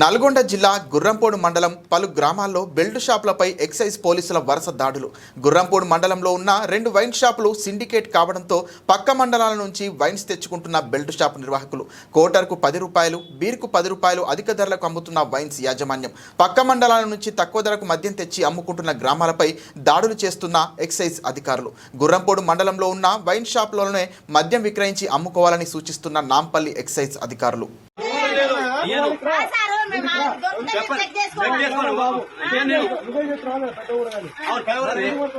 నల్గొండ జిల్లా గుర్రంపోడు మండలం పలు గ్రామాల్లో బెల్ట్ షాపులపై ఎక్సైజ్ పోలీసుల వరుస దాడులు గుర్రంపోడు మండలంలో ఉన్న రెండు వైన్ షాపులు సిండికేట్ కావడంతో పక్క మండలాల నుంచి వైన్స్ తెచ్చుకుంటున్న బెల్ట్ షాప్ నిర్వాహకులు కోటర్కు పది రూపాయలు బీర్కు పది రూపాయలు అధిక ధరలకు అమ్ముతున్న వైన్స్ యాజమాన్యం పక్క మండలాల నుంచి తక్కువ ధరకు మద్యం తెచ్చి అమ్ముకుంటున్న గ్రామాలపై దాడులు చేస్తున్న ఎక్సైజ్ అధికారులు గుర్రంపోడు మండలంలో ఉన్న వైన్ షాపులలోనే మద్యం విక్రయించి అమ్ముకోవాలని సూచిస్తున్న నాంపల్లి ఎక్సైజ్ అధికారులు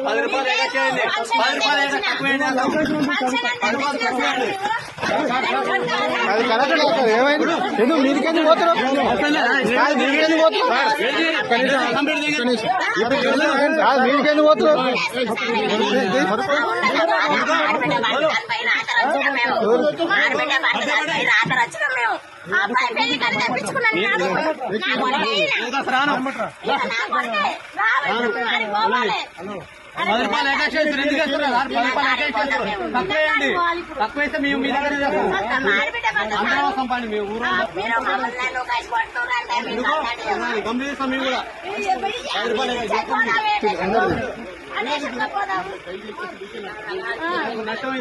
పది రూపాయలు ఎగ చేయండి. పది రూపాయలు ఎగ తక్కువ వేయండి అన్నాం. పది రూపాయలు తక్కువ వేయండి. అది కరెక్ట్ కాదు సార్ ఏమైంది ఎందుకు ఇంకా అసలు రాను. పది రూపాయలు చేస్తారు. ఎందుకు వేస్తున్నారు? పది రూపాయలు ఎగ చేస్తారు. తక్కువ వేయండి. తక్కువ వేస్తే మేము మీ దగ్గర చేస్తాం. అందరం వస్తాం మీ ఊరు చేస్తాం మేము కూడా. అయితే ఆమె. నష్టం